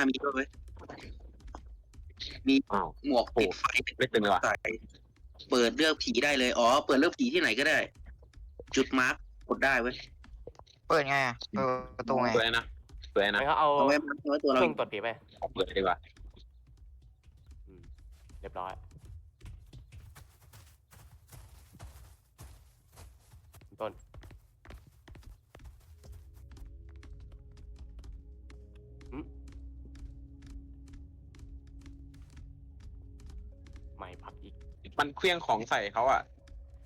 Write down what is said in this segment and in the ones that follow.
ตามิน่ามีด้วยเว้ยมีอ้าวหมวกปิดไฟไม่ตึงเลยว่ะใส่เปิดเลือกผีได้เลย อ๋อ เปิดเลือกผีที่ไหนก็ได้ จุดมาร์กกดได้เว้ยเปิดไงอะเปิดประตูไงสวยนะสวยนะงั้นก็เอาเอาไว้มาร์คไว้ตัวเคเรา รื่องตรวจผีไปเปิดดีกว่าอืมเรียบร้อย ไม่พับอีก มันเคลี้ยงของใส่เขาอะ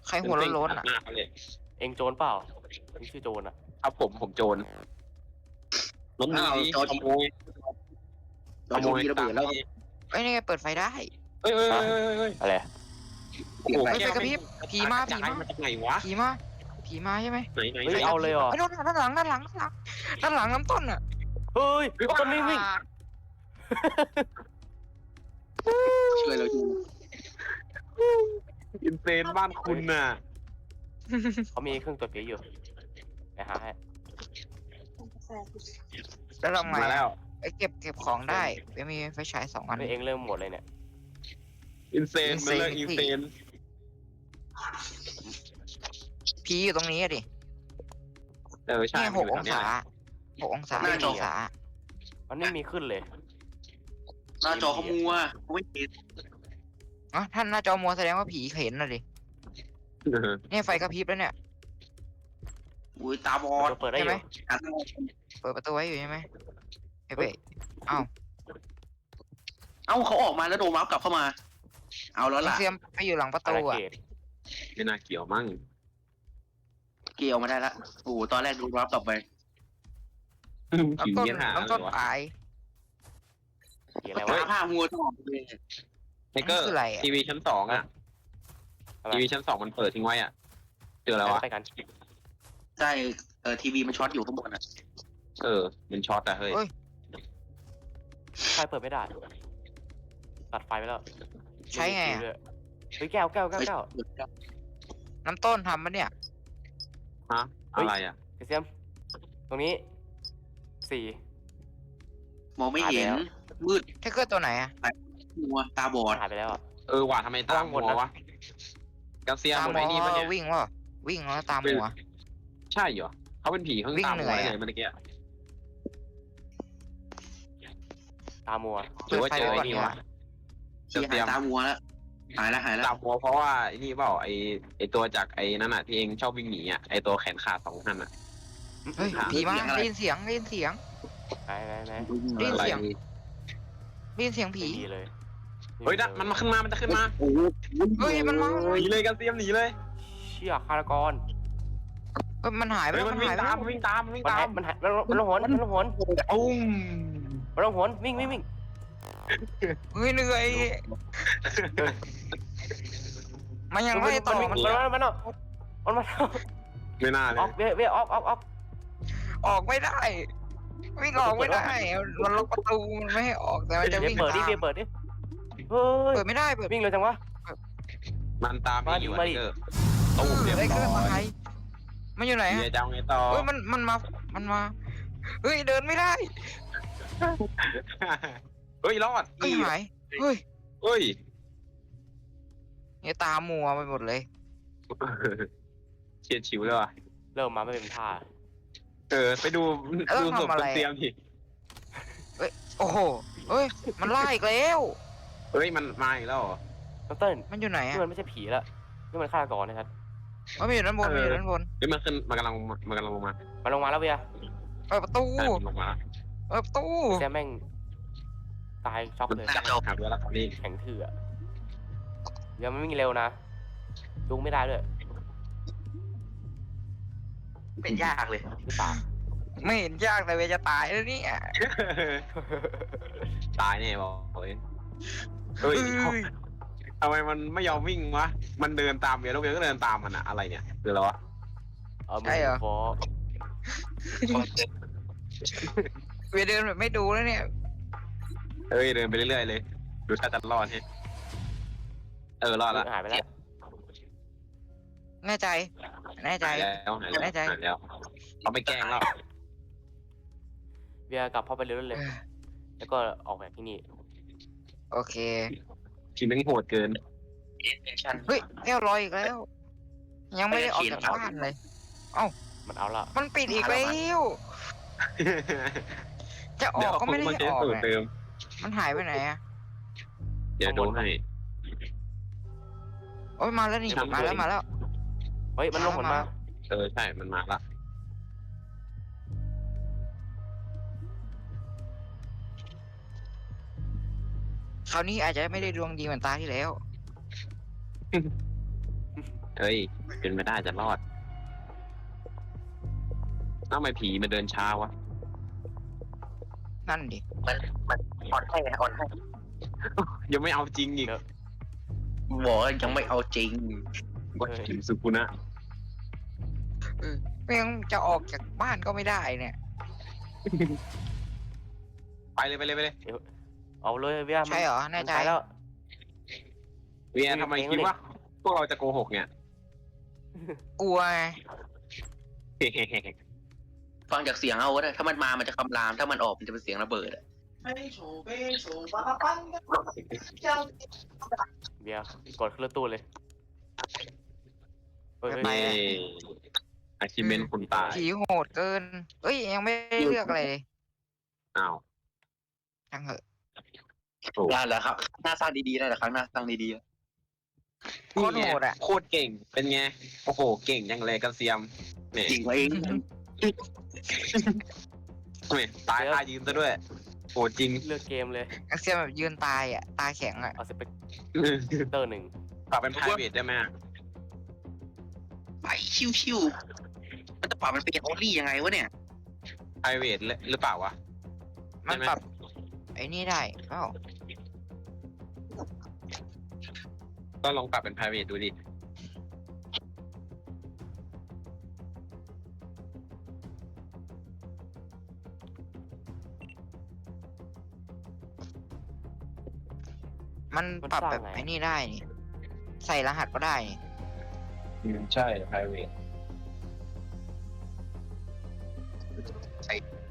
ใครหัวโล้นๆอะหน้าเขาเลยเองโจรเปล่าเองชื่อโจรอะครับผมผมโจรล้มหนีอ้าวจอขทีโมยจอทีวีระเบิดแล้วเอ้ยนี่ไงเปิดไฟได้ เอ้ยเอ้ยเอ้ยเอ้ยเอ้ยอะไรโอ้โหเฮ้ยไฟกระพริบผีมาผีมามา จากไหนวะผีมาผีมาใช่ไหมไหนไหนเฮ้ยไหนเอาเลยเหรอไอ้ยนู่นด้านหลังด้านหลังด้านหลังด้านหลังน้ำต้นอะเฮ้ยต้นนิ่งนิ่งช่วยเราดู อินเซนบ้านคุณน่ะ เขามีเครื่องตรวจผีอยู่ไปหาให้แล้วเราไงมาแล้ว ไอ้ยเก็บเก็บของได้เดี๋ยวมีไฟฉายสองอันเฮ้ยเองเริ่มหมดเลยเนี่ยอินเซนมันเลิก Insane อินเซนผีอยู่ตรงนี้อะดิเออใช่เนี่ยหกองมันยู่ศาแถวเนี้ยหกองศาหกองศามันไม่มีขึ้นเลยหน้าจอเขามัวเขาไม่เห็น อ๋อท่านหน้าจอมัวแสดงว่าผีเห็นน่ะดิเออเนี่ยไฟกระพริบแล้วเนี่ย อุ้ยตาบอดเปิดได้อใช่ไหมยู่หันเปิดประตูไว้อยู่ใช่ไหมเอ้ยเป้เอ้าเอ้าเขาออกมาแล้วโดนมาร์กกลับเข้ามา เอาแล้วไอ้ล่ะเซียมไปอยู่หลังประอาตูณาอะเขตไม่น่าเกี่ยวมั้งเกี่ยวมาได้ละโอ้โหตอนแรกโดนมาร์กกลับไปผีน้ำต้นเงี้ยหาน้ำต้นเลยวะตายผีอะไรตาวะผ้ามัวตลอดเลย ไทเกอร์คืออะไรอะ ทีวีชั้นสองอะอะไร ทีวีชั้นสองมันเปิดทิ้งไว้อะเจอแล้ววะไปกันใช่เออทีวีมันช็อตอยู่ข้างบนอะเออมันช็อตอะเฮ้ยเฮ้ย ไฟเปิดไม่ได้ตัดไฟไปแล้วใช้ไงอะม่มีด้วยเฮ้ยแก้วแก้วแก้วแก้วน้ำต้นทำปะเนี่ยฮะอะไรอะเซียมตรงนี้สี่มองไม่เห็นหายไปแล้วมืดแท็กเกอร์ตัวไหนอะ มัวตาบอดหายไปแล้วอะเออว่ะทำไมตามตามหหมมดดนะวะกาเซียตาหมดมัไอ้นี่วปะเนี่ยวิ่งวะวิ่งแล้วตามัว ใช่เหรอเขาเป็นผีเขาวิ่งตามเหนื่หัวอยได้อะไงเมื่อกี้ ตามัว หรือว่าเจอไอ้ปิดฟนี่ไว้ก่วะเชียหายตามัวแล้วหายแล้วหายแล้วตามหัวเพราะว่าไอ้นี่เปล่าไอ้ไอ้ตัวจากไอ้นั่นอะที่เองชอบวิ่งหนีอะไอ้ตัวแขนขาดสองท่านอะ เฮ้ยหาผีมาได้ยินเสียงได้ยินเสียง ไหนไหนไหนได้ยินอะไรเสียง ได้ยินเสียงผีไม่มีเลย เฮ้ยนะมันมาขึ้นมา มันจะขึ้นมาโอ้โหเฮ้ยมันมาหนีเลยกาเซียมหนีเลยเชี่ยฆาตกรเฮ้ยมันหายไปเฮ้ยแล้วมัมันนวิ่หางยไปตาแล้มวมันวิ่งตาม มันวิ่งมันตาหายมมันหายมันมันลงหนมันลงหนอุ้มมันลงหนวิ่งวิ่งวิ่งเฮ้ยเหนื่อยมันยังไม่ต่อมันมันมันมันมันมันมันไม่น่าเลออยกเว้ยเว้ยออกออกออกออกไม่ได้วิ่งออกไม่ได้ มันล็อกประตูมันไม่ให้ออกแต่มันจะเบียวิ่งเปิดดิตามเบียเปิดดิ เฮ้ยเปิดไม่ได้เปิดวิ่งเร็วจังวะ มันตามมาดิอยู่มาดิเออตู้มเรียบไอ้ร้เครื่องอมายไทยมันอยู่ไหนเฮีอะยจะเอาไงต่อ เฮ้ยมันมันมามันมาเฮ้ยเดินไม่ได้เฮ้ยรอดเฮ้ยหายเฮ้ยเฮ้ย เนี่ยตามัวไปหมดเลยเฉียดฉิวเลยว่ะเริ่มมาไม่เป็นท่าเออ ไปดูแล้วดูทำศพอะไร เตรียมดิโอ้โหเฮ้ยมันไล่อีกแล้ว เฮ้ยมันมาอีกแล้วเหรอน้องเติ้ลมันอยู่ไหนนี่อะมันไม่ใช่ผีแล้วนี่มันฆาตกรนะครับมันอยู่ด้านบนเอมันออยู่ด้านบนเฮ้ยมันขึ้นมันกำลังมันกำลังลงมามันลงมาแล้วเบียเปิดประตูใช่มันลงมาแล้วเปิดประตูแซมแม่งตายช็อกเลยจับหาเวลาตอนนี้แข็งทื่ออะเดี๋ยวมันวิ่งเร็วนะจูงไม่ได้ด้วยเป็นยากเลยหรือเปล่าไม่เห็นยากแต่เวจะตายแล้วเนี่ยตายแน่บอกเลย เฮ้ยเฮ้ยทำไมมันไม่ยอมวิ่งวะ มันเดินตามเบียร์แล้วเบียร์ก็เดินตามมันอะอะไรเนี่ยคืออะไรวะเอามืใช่เหรอฟอเวเดินแบบไม่ดูแล้วเนี่ย เฮ้ยเดินไปเรื่อยๆเลย ดูถ้าจะรอดใช่เออรอดละหายไปแล้วแน่ใจ แน่ใจ หายแล้วหายแล้วแน่ใจหายแล้วเขาไม่แกล้งแล้วเบียร์กลับเข้าไปเร็วๆเลย แล้วก็ออกแบบที่นี่ โอเคทีมแม่งโหดเกินเฮ้ยแก้วลอยอีกแล้ว ยังไม่ได้ออกจากบ้านเลย มันเอาละ มันปิดอีกแล้ว จะอเดี๋ยอวกก็ไม่ได้มาให้ใช้ออกสูตรอะเติม มันหายไปไหนอะเดี๋ยวดูให้ โอ้ยมาแล้วนี่ทำมาแล้วด้วยมาแล้ว เฮ้ย มันลงผลมา เออใช่ มันมาละ ราวนี้อาจจะไม่ได้ดวงดีเหมือนตาที่แล้ว เฮ้ยเป็นไม่ได้จะรอดทำไมผีมันเดินช้าวะ นั่นดิอ่อนให้อ่อนให้ยังไม่เอาจริงอีกบอกว่ายังไม่เอาจริงว่าถึงสุกุนะไม่งั้นจะออกจากบ้านก็ไม่ได้เนี่ย ไปเลยไปเลยไปเลย เอาเลยเวียมันใช่เหรอแน่ใจมัไปแล้ว เวียทำไมคิดว่าพวกเราจะโกหกเนี่ย กลัวไงฟังจากเสียงเอาก็ได้ถ้ามันมา มันจะคำราม ถ้ามันออก มันจะเป็นเสียงระเบิดอะเวียกดขึ้นรถตู้เลยเฮ้ยไปเฮ้ยอะอาชิเมนคุณตายผีโหดเกิน เอ้ยยังไม่ได้เลือกอะไรเลยอ้าวช่างเหอะ โอ้ได้แล้วครับหน้าสร้างดีๆได้แล้วครั้งหน้าสร้างดีโคตรโหดอะ โคตรเก่ง เป็นไง โอ้โห เก่งยังเลยกันเซียมเนี่ยๆจริงไว้เองเนี่ยตายท่ายืนซะด้วยโหจริงเลือกเกมเลยนักเสียแบบยืนตายอะ ตาแข็งอะ เอาสเปกเตอร์หนึ่งปรับเป็น private ได้ไหมอะไปชิวๆมันจะปรับมันเป็นโอลี่ยังไงวะเนี่ย private หรือหรือเปล่าวะมันใช่ไหมปรับไอ้นี่ได้เอ้า ก็ลองปรับเป็น private ดูดิ มันปรับแบบไอ้นี่ได้นี่ใส่รหัสก็ได้นี่ใช่ private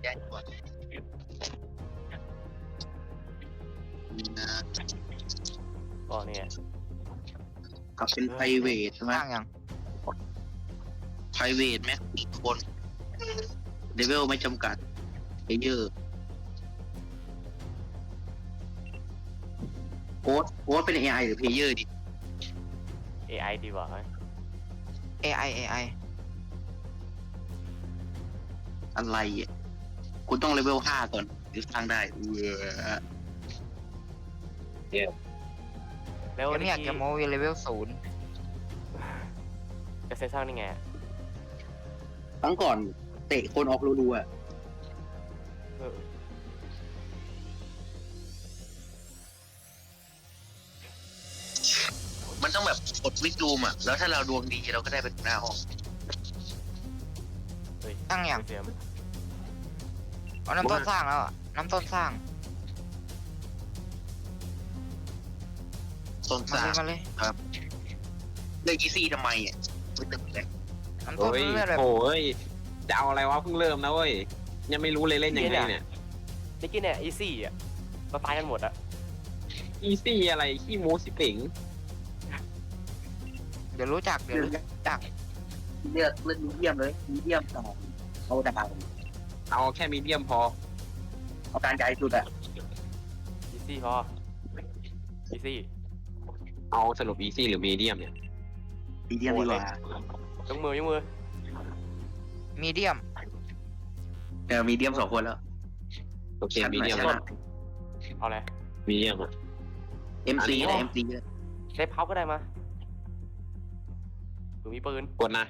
แย่กว่านะก็เนี่ย กับเป็น private ใช่ไหม สร้างยัง private แม็กอีกคนเลเวลไม่จำกัดเพเยอร์โค้ดโค้ดเป็น AI หรือเพเยอร์ดิ AI ดีกว่าไหม AI AI อะไรอะคุณต้องเลเวลห้าก่อนถึงสร้างได้เออ แล้วยังไม่อยากที่จะโมวีเลเวลศูนย์จะเซ็นสร้างนี่ไงครั้งก่อนเตะคนออกรัวๆอะเออมันต้องแบบกดวิกดูมอะ แล้วถ้าเราดวงดีเราก็ได้เป็นหัวหน้าห้องเฮ้ยตั้งยังเสียมเอาน้ำต้นสร้างแล้วอะน้ำต้นสร้าง ต้นมาสร้าเลงยมาเลยเลือกอีซี่ทำไมอะไม่ตึงเลยน้ำต้นโอ้ยเลือดแบบโอ้ยจะเอาอะไรวะเพิ่งเริ่มนะเว้ยยังไม่รู้เลยเล่นยังไงเนี่ยเมื่อกี้เนี่ยอีซี่อะเราตายกันหมดอะอีซี่อะไรขี้โม้สิเป๋งเดี๋ยวรู้จักเดี๋ยวรู้จักเลือกเลือกมีเดียมเลยมีเดียมสองเอาดาวเอาแค่มีเดียมพอเอาการใหญ่สุดอะอีซี่พออีซี่ เอาสรุปอีซี่หรือมีเดียมเนี่ยมีเดียมดีกว่า ยกมือยกมือมีเดียมเออมีเดียมสองคนแล้ว โอเคมีเดียมชก่อนะนเอาเลยมีเดียมอะเอ็มซีอันนี้นะเอ็มซีใช้เผาก็ได้มาหรือมีปืนกดนะ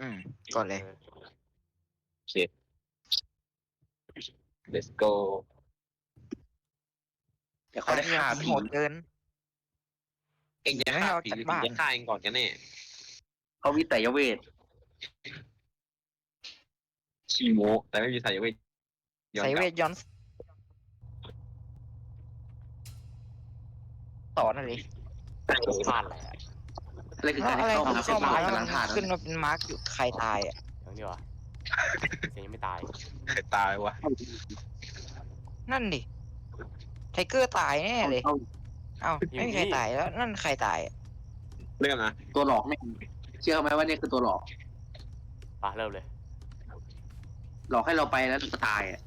อืมก่อนเลยออโอเค let's go เดี๋ยวเขาได้ฆ่าผีผีโหดเกิน เองจะไม่ฆ่าเอาผีจากหรือบ้าน จะฆ่าเองก่อนกันแน่เขาวิแต่ยเวทขี้โม้แต่ไม่มีสายเวทย้อนใส่กเวลับทย้อนสอนอะไรพลาดแหละอะไรคือแล้กาวรอะไรเข้าผมมาเข้ามาเป็นแล้วกำมัลันงขาดขึ้นมาเป็นมาร์กอยู่ใครตายอะอย่างนี้วะเสียงยังไม่ตายเคยตายวะนั่นดิไทเกอร์ตายแน่เลยเอา เอ้าไม่มีใครตายแล้วนั่นใครตายอะเรื่องนะตัวหลอกไม่เชื่อไหมว่าเนี่ยคือตัวหลอกอะเริ่มเลยหลอกให้เราไปแล้วจะตายอะ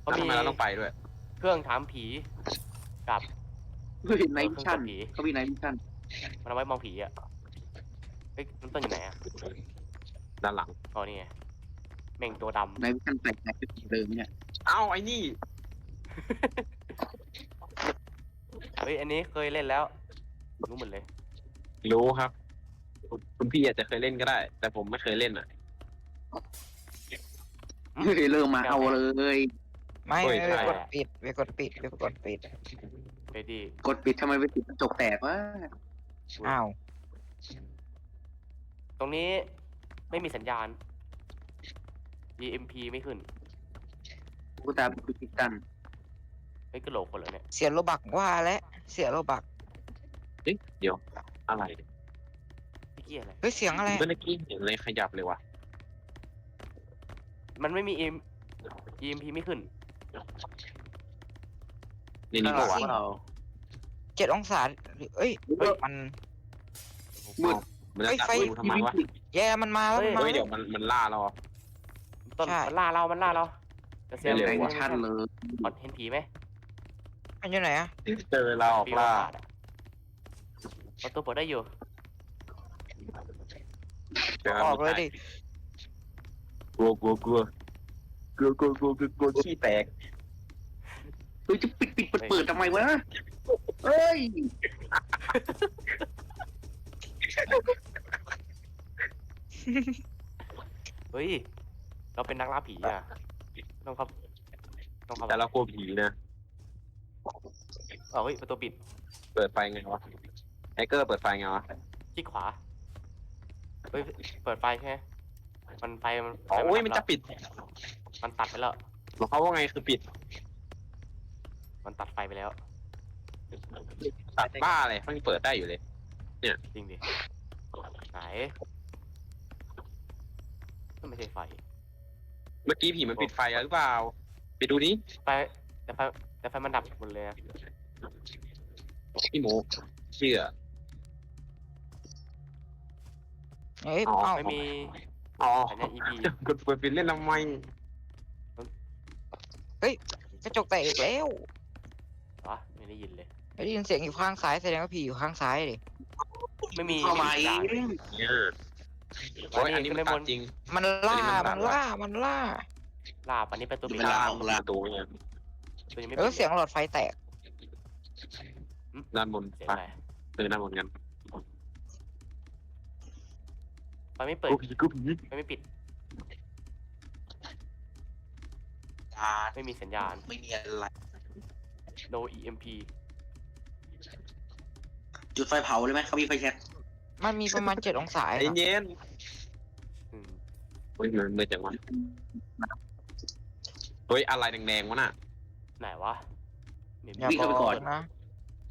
เขาแล้วมีทำไมเราต้องไปด้วย เครื่องถามผีกับ เฮ้ยไนเคท์รื่องชั่นจับผีเขามีไนท์ชั่นมันเอาไว้มองผีอะเฮ้ยน้ำต้นอยู่ไหนอะด้านหลัง อ๋อนี่ไงแม่งตัวดำไนท์ชั่นแปลกแปลกเดิมเนี่ย เอ้าไอ้นี่ เฮ้ยอันนี้เคยเล่นแล้วรู้หมดเลย รู้ครับ คุณพี่อาจจะเคยเล่นก็ได้ แต่ผมไม่เคยเล่นอะเฮ้ยเริ่มมาเอาเลย ไม่โอ้ยไม่ใช่ไปกดปิดไปกดปิดไปกดปิดไปดีกดปิดทำไมไปปิดกระจกแตกวะอ้าวตรงนี้ไม่มีสัญญาณ EMP ไม่ขึ้น กูตามไปปิดกันเฮ้ยกระโหลกคนเหรอเนี่ยเสียโลบักว่าแล้วเสียโลบักเอ๊ะเดี๋ยวอะไรพี่เกี้ยอะไร เฮ้ยเสียงอะไรเมื่อกี้เห็นอะไรขยับเลยวะมันไม่มี EM EMP ไม่ขึ้นนี่นี่ข้างหปะลังวะเราเจ็ดองศาหรือเอ้ยเฮ้ยมันมืดมันจะเฮ้ยจับไฟมือทำไมวะแย่มันมาแล้วมันมาเฮ้ยแล้เดี๋ยววมันมันล่าเราอะต้นใช่มันล่าเรา มันล่าเราจะเสียเร็วไนๆท์ชั่นเลยก่อนเห็นผีไหม มันอยู่ไหนอะเจอเราออกผีล่าว่าอะประตูเปิดได้อยู่จออกเลยดิกลัวกลัวกลัวกลัวกลัวกลัวกลัวกลัวขี้แตกเฮ้ยจะปิดปิดเปิดเปิดทำไมวะเฮ้ยเฮ้ย เราเป็นนักล่าผีอะ ต้องครับ ต้องครับแต่เรากลัวผีนะ เอาเฮ้ยประตูปิดเปิดไฟไงวะแฮกเกอร์เปิดไฟไงวะคลิกขวาเฮ้ยเปิดไฟใช่ไหมมันไฟมันไฟอ๋อโอ้ยดับมันแล้วจะปิดมันตัดไปแล้วบอกเขาว่าไงคือปิดมันตัดไฟไปแล้ว ตัดบ้าอะไรมันเปิดได้อยู่เลย จริงดิไหนก็ไม่ใช่ไฟเมื่อกี้ผีมันปิดไฟแล้วหรือเปล่าไปดูนี้ ไฟแต่ไฟ แต่ไฟมันดับหมดเลยอะพี่โมเชื่อเฮ้ยอ๋อเอ้าไม่มีอ๋อสัญญาณ EP กดเปิดปิดเล่นทำไมกระจกแตกอีกแล้ววะไม่ได้ยินเลย ได้ยินเสียงอยู่ข้างซ้ายแสดงว่าผีอยู่ข้างซ้ายดิไม่มีเข้ามาสัญเอญาณงเนี่ยโอ้ยอันนี้มันตัดจริง มันล่าอันนี้มันมันล่า มันล่า ลาบอันนี้เป็นตัวปิดเวลาล่าออกละประตูเนี่ย ตัวยังไม่เออปิดเสียงหลอดไฟแตกด้านบนเสียงไปอะไรเออด้านบนกันไฟไม่เปิดกูผีกูผีไฟไม่ปิดไม่มีสัญญาณ ไม่มีอะไร no EMP จุดไฟเผาเลยไหมเขามีไฟแช็กมันมีประมาณเจ็ดองศาใจเองอะเย็นอืมเฮ้ยมันมืดจังวะเฮ้ยอะไรแดงๆวะน่ะ ไหนวะเหม็นอย่าวิ่งบเข้าไปก่ออกนนะ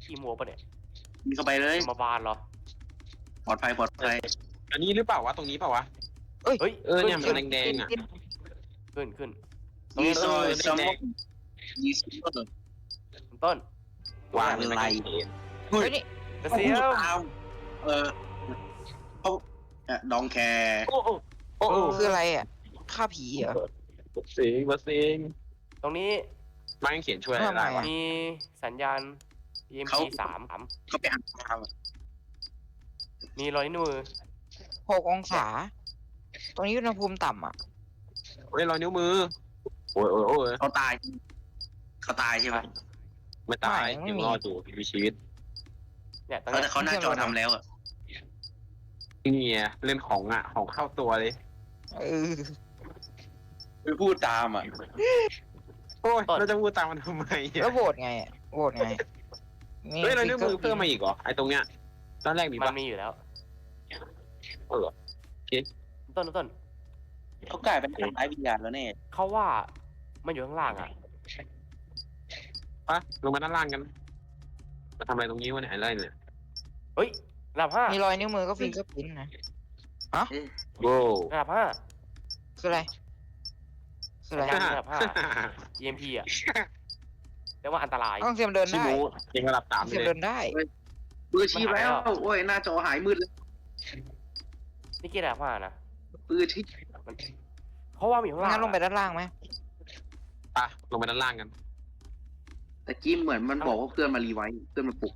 ขี้มัวปะเนี่ยมีเข้าไปเลยมาบานเหรอ ปลอดภัยปลอดภัยอันนี้หรือเปล่าวะตรงนี้เปล่าวะ เฮ้ยเออเนี่ยขึ้มันแดงๆอะขึ้นขึ้นมีซอยเออสมแดองงมีซอย คุณต้นวางเป็นอะไร เฮ้ยนี่กระเสียวตามเออเขาเอ่อดองแคร์โอ้โอ้โอ้โอ้คืออะไรอะฆ่าผีเหรอเสียงมาเสียงตรงนี้ ไม่เขียนช่วยอะไรได้วะ มีสัญญาณ EMP สามสามเขาไปอ่านตามอะมีรอยนิ้วมือหกองศา ตรงนี้อุณหภูมิต่ำอะ เฮ้ยรอยนิ้วมือ โอ้ยโอ้ยโอ้ยเขาตาย เขาตายใช่ไหมไม่ตายไม่ยังมี รอดอยู่มีชีวิต เนี่ยตรงเขาเนี้แต่ยเขาหน้าจอทำแล้วอะนี่ไงเล่นของอะ ของเข้าตัวเลย เออไปพูดตามอะ โอ้ยเราจะพูดตามมันทำไมแล้วอะโหวตไงอะโหวตไงเฮ้ยรอยนิ้วมือเพิ่มมาอีกเหรอไอ้ตรงเนี้ยตอนแรกมีมัปะนมีอยู่แล้ว เออต้นต้นเขากลายเป็นทำร้ายวิญญาณแล้วแน่เขาว่ามันอยู่ข้างล่างอะ ปะลงมาด้านล่างกันมาทำอะไรตรงนี้วะเนี่ยอะไรเนี่ยเฮ้ยระดับห้ามีรอยนิ้วมือก็ฟิงเกอร์พิ้นนะโว้วระดับห้าคืออะไรคืออะไร สัญญาณแบบห้า EMP อะแต่ว่าอันตรายต้องเสียมเดินชิได้มูยิงระดับสามเสียมเลยเดินได้ปืนชีพแล้วโอ้ยหน้าจอหายมืดเลยนี่กี่แบบห้านะปืนที่มันเพราะว่ามีข้างล่างงั้นลงไปอะด้านล่างไหมปะลงไปด้านล่างกันแต่กี้เหมือนมันบอกว่าเพื่อนมารีไวท์เพื่อนมาปลุก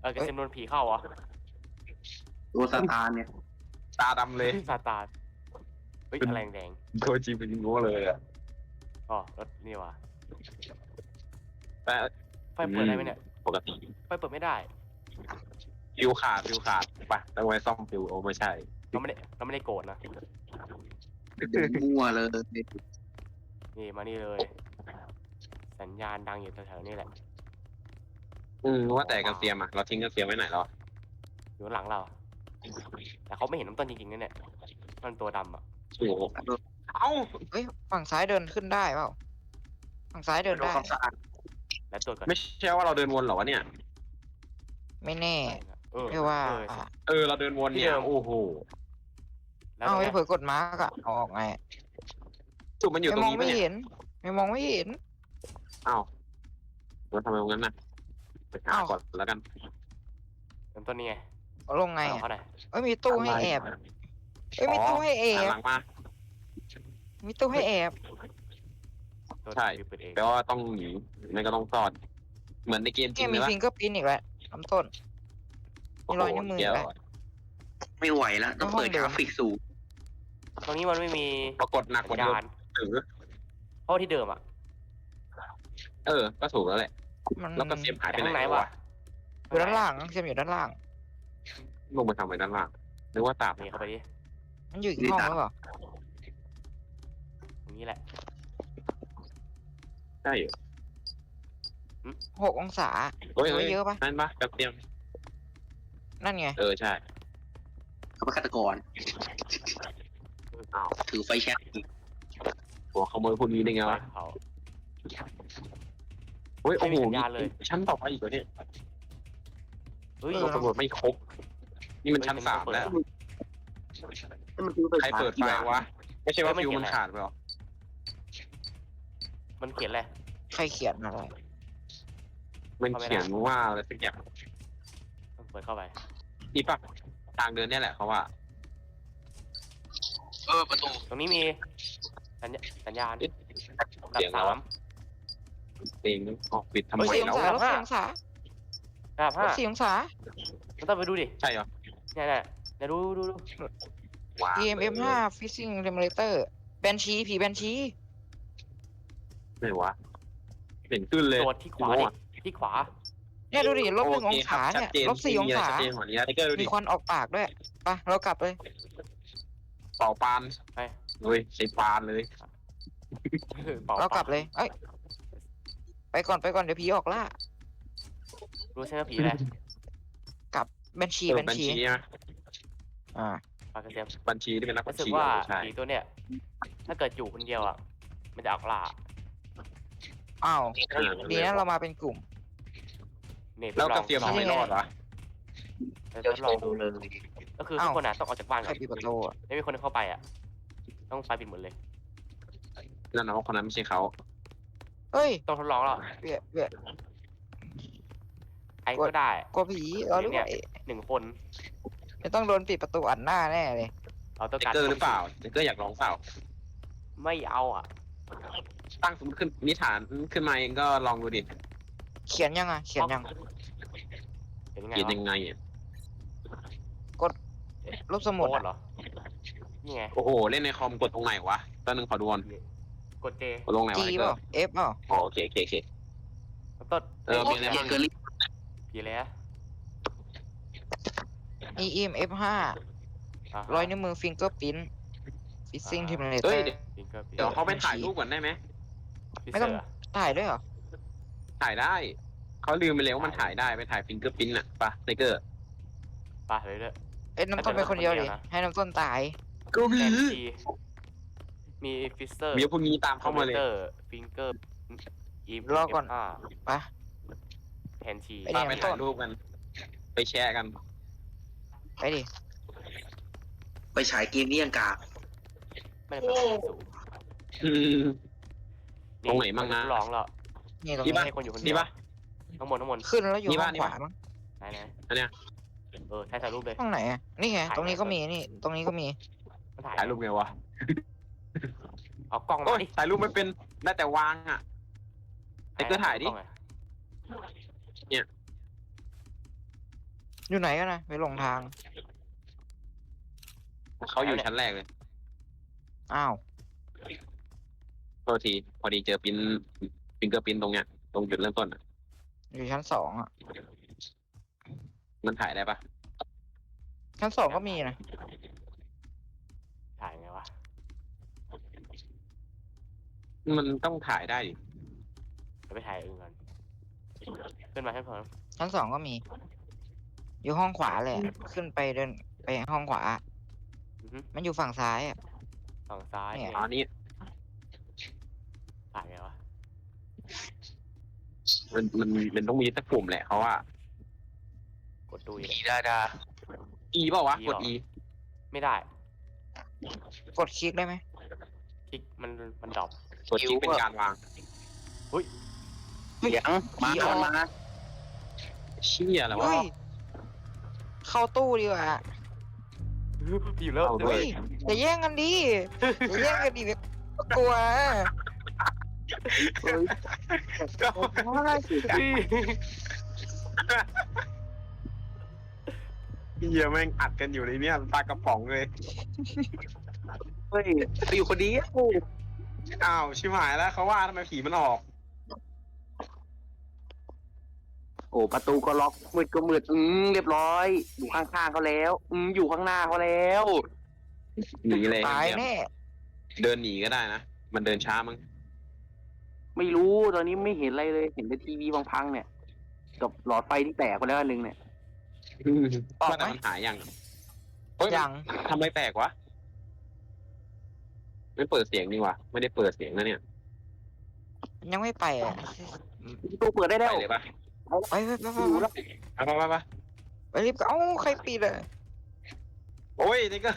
เออกระเซ็นโดนผีเข้าเหรอะตัวซาตานเนี่ยตาดำเลยซาตาน เฮ้ยอะไรแดงโคจิเป็นงูเลยอะๆอ๋อรถนี่ว่ะแต่ไฟเปิดได้ไหมเนี่ยปกติไฟเปิดไม่ได้ ฟิวขาดฟิวขาดปะต้องไว้ซ่อมฟิวโอ้ไม่ใช่เราไม่ได้เราไม่ได้โกรธนะเดินมั่วเลยนี่มานี่เลย สัญญาณดังอยู่แถวๆนี่แหละ อืมว่าแต่กระเซียมอะเราทิ้งกระเซียมไว้ไหนแล้วอะอยู่ข้างหลังเรา แต่เขาไม่เห็นน้ำต้นจริงๆนะเนี่ยมันตัวดำอะ โอ้โหเอ้าเอ้ยฝั่งซ้ายเดินขึ้นได้เปล่าฝั่งซ้ายเดินได้ ความสะอาดและตรวจก่อนไม่ใช่ว่าเราเดินวนเหรอวะเนี่ย ไม่แน่เออเรียกว่าเออเออ เราเดินวนเนี่ยโอ้โหแล้วเอาตรงไอ้เนี้ยเผยกดมาร์กอะเอาออกไงจุดมันอยู่ตรไม่งมองนี้ปะไม่เนี่ยเห็น ไม่มองไม่เห็น อ้าวแล้วทำไมงั้นน่ะไปหาอ้าว ก่อนแล้วกันน้ำต้นนี่ไงเอาลงไงเอาอะเขาหน่อยเอ้ยมีตู้ให้แอบ เอ้ยมีตู้ให้แอหันบหลังมา มีตู้ให้แอบ ตัวใช่เปิดเองแปลว่าต้องหนีไม่ก็ต้องซ่อน เหมือนในเกมจริเนี่ยงเลมียปะฟิงเกอร์พินอีกแล้วลำต้น มีรอยนิ้วมือ โโหเดี๋ยวแล้วไม่ไหวแล้วต้องเปิดกราฟิกสูงตรงนี้มันไม่มีปรากฏหนักกสัว่าญเดิมญาณถือเพราะที่เดิมอะเออ ก็ถูกแล้วแหละ มันแล้วกระเซียมหายไปแต่ไหข้างในนวะวะอยู่ด้านล่างเสียมอยู่ด้านล่าง ลงมาทำไมด้านล่างนึกว่าตาบนี่เข้าไปดิ มันอยู่อีกห้องหรือเปล่าตรงนี้แหละ ได้อยู่หกองศาเฮ้ยถือเฮ้ว่ายเยอะปะนั่นปะกระเซียมนั่นไง เออใช่เขาเป็นฆาตกรอ้าวถือไฟแช็กอีกหัวขโมยพวกนี้ได้ไงไฟวะเผาเฮ้ยโอ้โหไม่มีสัญญาณเลยชั้นต่อไปอีกเหรอเนี่ยเฮ้ยเอเราสำรวจไม่ครบ นี่มันชั้นเฮ้ยสามมันแล้ว เปิดแล้วมันคือไฟใครเปิดไฟวะไม่ใช่ว่าฟิวมันขาดไปหรอมันเขียนอะไรใครเขียนอะไรมันเขียนว่าอะไรสักอย่างต้องเปิดเข้าไปนี่ปะทางเดินเนี่ยแหละเขาว่า เออประตูตรงนี้มีสัญญาสัญญาณเอ๊ะดับเสียงสาอะไรมวะเองออกปิดทำไมลบสี่องแล้วศาลบห้าสี่องศาดับลห้าบสี่องศามันต้องไปดูดิ ใช่เหรอเนี่ยเนี่ยเดี๋ยวดูดูดู ว้าว EMF 5 Fishing Simulator แบนชีผีแบนชี ไหนวะเห็นขึ้นเลยตรวจที่ขวาดิที่ขวา เนี่ยดูดิลบหนึ่งโองศาชัดเนี่ยจลบสี่องศาชัดเจนกว่านี้นะไทเกอร์ดูมีดิควันออกปากด้วยไปเรากลับเลย เป่าปานไป เฮ้ยใช้ปานเลยเป่าเรากลับปเลย เอ้ย ไปก่อนไปก่อนเดี๋ยวผีออกล่า รู้ใช่ไหมผีอะไรแบนชีเออแบนบัญชีชีนะอ่า ปากกระเทียมบัญชีที่เป็นนักบัรู้ญสึกชีว่าใช่ผีตัวเนี้ยถ้าเกิดอยู่คนเดียวอะ มันจะออกล่าอ้าวอ่าดีนะเรามาเป็นกลุ่ม เนี่ยแล้วทดกระเซียมลองทำไมรอดวะเดี๋ยวทดลองดูเลยก็คือทุกคนอะต้องออกจากบ้านใคก่รอนปิดประตูอะไม่มีคนเข้าไปอะ ต้องไฟปิดหมดเลย นั่นน้องคนนั้นไม่ใช่เขาเฮ้ยต้องทดลองแล้วเบียเบียไอ้ก็ได้กลัวผีเราด้วยหนึ่งคน ไม่ต้องโดนปิดประตูอัดหน้าแน่เลย เราต้องไทการเกอร์หรือเปล่าไทเกอร์อยากลองเปล่า ไม่เอาอะ ตั้งสมมติขึ้นนิฐานขึ้นมาเองก็ลองดูดิเขียนยังอะ เขียนยัง เป็นยังไงเขียนวะยังไงอะลบสมุดโคตอะรเหรอ นี่ไง โอ้โห เล่นในคอมกดตรงไหนวะตอนนึงขอดูก่อนกดเจกดลงไหนวะจีไทเกเปอล่าร์เอฟเปล่า อ๋อโอเคโอเคโอเคต้นเออโอ้มียอะไรเยบ้างเกอรี่ผีแล้ว มี EMF 5ร้อยนิ้วมือฟิงเกอร์พินฟิซซิ่งทิมเลเตเฮ้อยร์เดี๋ยวฟิงเกอร์เดี๋ยวเขาไปถ่ายรูปก่อนได้ไหมไม่ต้องถ่ายด้วยเหรอ ถ่ายได้ เขาลืมไปแล้วว่ามันถ่ายได้ไปถ่ายฟิงเกอร์พิ้นอะปะไทเกอร์ไปเลยด้วยเอ้ยน้ำต้นเป็นคนเดียวดิคนเดียวนะให้น้ำต้นตาย ก็มีแอนทีมีฟิสเตอร์มีพวกนี้ตามเข้ามาเลย ฟิงเกอร์อีฟรอก่อนอ่าไปแทนที ไปดิมาไปถ่ายรูปกัน ไปแชร์กัน ไปดิไปฉายเกมนี้ยังกากไม่ได้เป็นสูงอืม ตรงไหนมั่งนะลองแล้วนี่ตรงนี่นี้ปะ ให้คนอยู่คนเดีนี่ยวปะข้างบนข้างบนขึ้นแล้วอยู่นี่ห้ปะองนี่ขปะวามั้งไหนไหนอันเนี้ย เออถ่ายถ่ายรูปเลยห้องไหนอะนี่ไงถ่าย ตรงนี้ก็ไว้มีนี่ ตรงนี้ก็มีมันถ่ายถ่ายรูปไงวะเอากล้องโอ้มายดิถ่ายรูปไม่เป็นได้แต่วางอะ ไอ้เกอร์ถ่ายดิ กล้องอะ อยู่ไหนกันนะไปหลงทาง เขาอยู่ชั้นแรกเลย อ้าว โทษที พอดีเจอปินฟิงเกอร์ปินตรงเนี้ย ตรงจุดเริ่มต้นอะอยู่ชั้นสองอะ มันถ่ายได้ปะชั้นสองก็มีนะ ถ่ายไงวะ มันต้องถ่ายได้ดิเดี๋ยวไปถ่ายเองก่อน ขึ้นมาให้ผมชั้นสองก็มี อยู่ห้องขวาเลยอะขึ้นไปเดินไปห้องขวา อือฮึมันอยู่ฝั่งซ้ายอะ ฝั่งซ้ายเนี่ย อ๋อนี่ถ่ายไงวะมันมันมันต้องมีสักปุ่มแหละเขาว่ากดดูอีกผีดาดาอีเปล่าวะ E กดหรออีไม่ได้กดคลิกได้ไหมคลิกมันมันดรอป กดที่เป็นการวางเสียงมามันมาเชี่ยแล้ววะเฮ้ย เข้าตู้ดีกว่าอยู่แล้วเอาด้วเฮ้ยยอย่าแย่งกันดิอย่าแย่งกันดิเดี๋ยวกลัวนะเฮียแม่งอัดกันอยู่ในเนี้ยปลากระป๋องเลยเฮ้ยไปอยู่คนเดียวอ้าวชิบหายแล้วเขาว่าทำไมผีมันออก โอ้ประตูก็ล็อกมืดก็มืดอืมเรียบร้อย อยู่ข้างๆเขาแล้ว อืมอยู่ข้างหน้าเขาแล้วหนีเลยตายแน่เดินหนีก็ได้นะ มันเดินช้ามั้งไม่รู้ตอนนี้ไม่เห็นอะไรเลย เห็นแต่ทีวีพังๆเนี่ย กับหลอดไฟที่แตกไปแล้วอันหนึงเนี่ยออกไหมว่าแต่มันหายยังเฮ้ยยังทำไมแตกวะไม่เปิดเสียงนี่วะไม่ได้เปิดเสียงนะเนี่ย ยังไม่ไปอะประตูเปิดได้ไปแล้วเลยปะ ไปไปไปไปอยู่แล้วไปปะปะปะไปรีบเอ้าใครปิดอะโอ้ยนี่ก็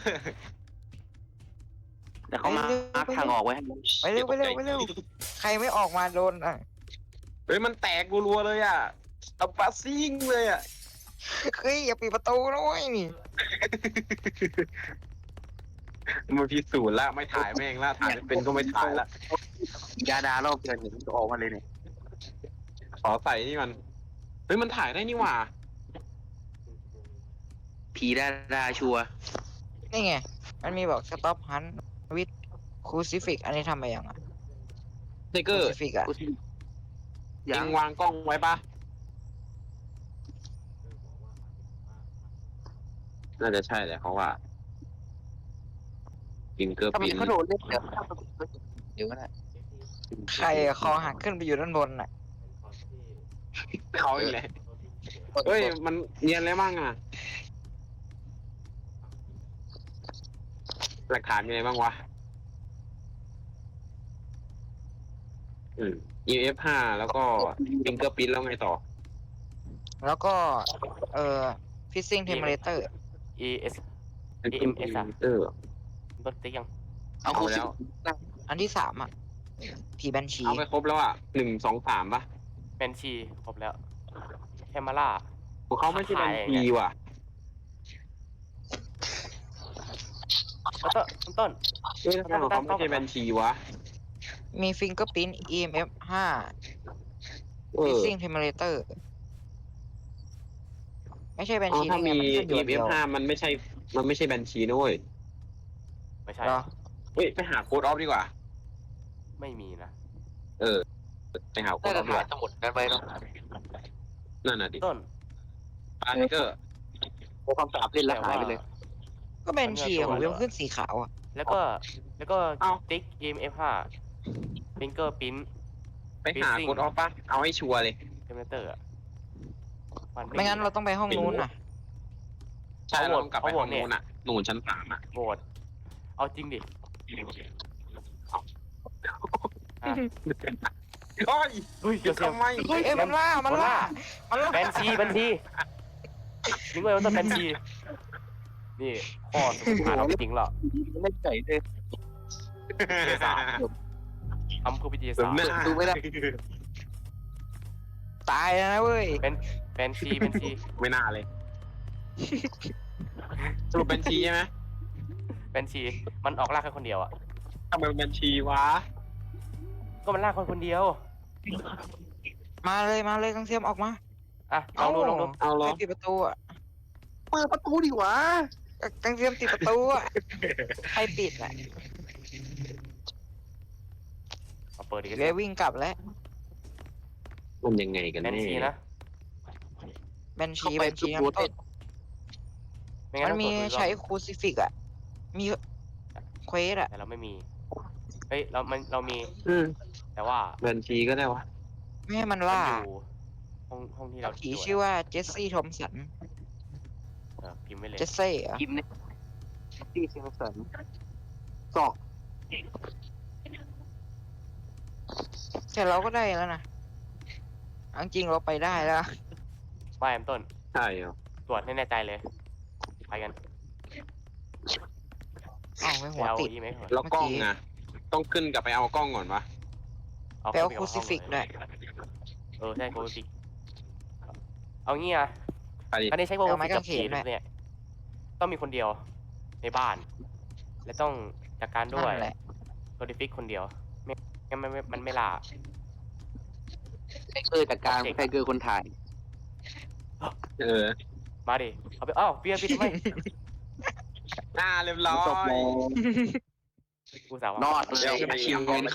แต่เขามาไปเร็วมาร์คทางออกไว้ให้ไปเร็วไปเร็วไปเร็วใครไม่ออกมาโดนอะเฮ้ยมันแตกรัวๆเลยอะเอาปาซิ่งเลยอะเฮ้ยอย่าปิดประตูนะเว้ยนี่มันพิสูจน์ละไม่ถ่ายแม่งละถ่ายไม่เป็นก็ไม่ถ่ายละดาดารอบเดือนเห็นมันออกมาเลยเนี่ยขอใส่นี่มัน เฮ้ยมันถ่ายได้นี่หว่า ผีดาดาชัวร์นี่ไง มันมีบอก stop hunt with crucifix อันนี้ทำไปยังอะเนเกอร์ crucifix อะ ยัยังงวางกล้องไว้ปะน่าจะใช่แหละเขาว่าฟิงเกอร์ถ้ามัปินนเขาโดนเล่นเดี๋ยวเดี๋ยวก็ได้ใครอะคอหักขึ้นไปอยู่ด้านบนอะ เขาอีกแล้วเฮ้ย มันเนียนอะไรมั่งอะ หลักฐานมีอะไรบ้างวะ อืม EF ห้าแล้วก็ฟิงเกอร์ปินแล้วไงต่อ แล้วก็ เอ่อ fishing temperature ES เป็น EMS อะเออรถติ๊กยัง เอาเอาคูแล้สิวอันที่สามอะผีบัญชี เอาไปครบแล้วอะหนึ่งสองสามปะ เป็นชีครบแล้วแคมมาร่าพวกเขาไม่ใช่บัญชีว่ะ ต้นต้นต้นเฮ้ยทำไมของเขาไม่ใช่บัญชีวะมี fingerprint EMF ห้าเออ fishing temperature ไม่ใช่บัญอ๋อชีถ้าได้ไงมีมันขึ้นอยู่เดี EF ยวห้ามันไม่ใช่ มันไม่ใช่บัญชีนะเว้ยไม่ใช่ เหรอ เฮ้ย ไปหาโค้ดออฟดีกว่า ไม่มีนะ เออ ไปหาโค้น่าดอจะอฟดีถ่ากยว่าสมุดกันไปเนาะนั่นน่ะดิต้นปาเนเกอร์พอความสาบเล่นแล้วหายไปเลย ก็บัญชีอะผมยังขึ้นสีขาวอะ แล้วก็แล้วก็เอ้า ติ๊ก EMF 5ฟิงเกอร์พิ้น ไปหาโค้ดออฟปะเอาให้ชัวร์เลย เทมเพอเตอร์อะมันไม่งั้นเราต้องไปห้องนู้นน่ะ ใช่เอาโหเราวตต้องกลับไปเอาโหวห้อตงเนี่ยนู้นอะหนูนชั้นสามอะโหวตเอาจริงดิ โอ้ยเฮ้ยเดี๋ยวเสียงทำไมเฮ้ยมันล่ามันล่ามันล่าแบนชีแบนชีนึกว่าต้นแบนชีนี่ข้อสมมติเราไม่จริงหรอกเล่นไก่เลยเสียสามทำคือวิทยาเปิดศาสตหน้าร์ดูไม่ได้ ตายแล้วนะเว้ยเป็นซีเป็นซีไม่น่าเลยสรุปเป็นชีใช่ไหมเป็นซีมันออกล่าแค่คนเดียวอะทำไมเป็นชีวะก็มันล่าคนคนเดียว มาเลยมาเลยกังเทียมออกมาอะลองดูลองดูเอาเหรอ ใครปิดประตูอะเปิดประตูดิวะกังเทียมติดประตูอะใครปิดอะเอาเปิดดีกเดี๋ยววิ่งกลับแล้วมันยังไงกันเป็นแน่ซีนะแบนชีแบนชีน้ำต้นไม่งั้มันนต้องมีเปิดดูอีกรอบใช้คูซิฟิกอะ มีเควสอะแต่เราไม่มี เฮ้ยเรามันเรามีอืม แต่ว่าเป็นชีก็ได้วะ ไม่ให้มันมันล่าอยู่ห้องห้องที่เราผีตรวจชื่อว่าเจสซี่ทอมสัน เออพิมพ์ไว้เลยเจสซี่อะ กิมเนี่ยที่เชียงสันสอกแต่เราก็ได้แล้วนะเอาจริงเราไปได้แล้วว่าแอมต้น ใช่เหรอตรวจให้แน่ใจเลย ไปกันอ้าวไม่ไปหัวเอาติด อีเมลก่อนแล้วกล้องอะต้องขึ้นกลับไปเอากล้องก่อนวะ เอาไปเอาเข้าคูซิฟิกเลด้วยเออใช่คูซิฟิกเอางี้อะไปดิอันนี้ใช้คูเอาซิไม้ฟิกกับกางเขผีนด้วยเนี่ยต้องมีคนเดียวในบ้าน และต้องจัดการด้วยนั่นแหละคูซิฟิกคนเดียวไม่งั้นมันไม่มันไม่ล่าใครเกิดจากการใครเกิดคนถ่ายเออมาดิเอาไปอ้าวเบียร์ปิดทำไมอ่าเรียบร้อจบยแล้วกูสาวรว่าอดเลเดี๋ยวยไปชิเอาวกล้องเลมาย